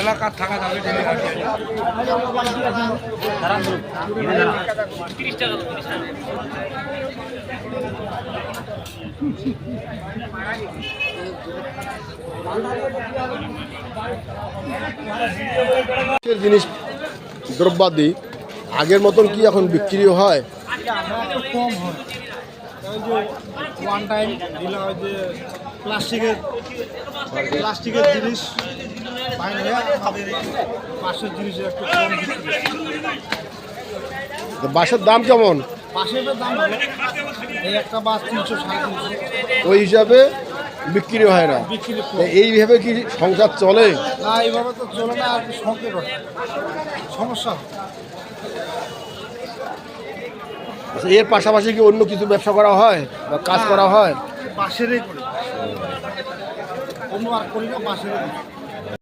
এলাকার থাকা যাবে জিনিস দ্রব্যাদি আগের মতন কি এখন বিক্রি হয়? কম হয় ওয়ান টাইম দিলে হয় যে প্লাস্টিকের প্লাস্টিকের জিনিস জিনিসের একটু কম বাসের দাম কেমন? পাশের দাম এই একটা বাস তিনশো সাড়ে তিনশো। ওই হিসাবে বিক্রি হয় না। এইভাবে কি সংসার চলে? না এইভাবে তো চলে না আর সংকেট সমস্যা আচ্ছা, এর পাশাপাশি কি অন্য কিছু ব্যবসা করা হয়? বা কাজ করা হয়? পাশেরই করি। অন্য আর করি না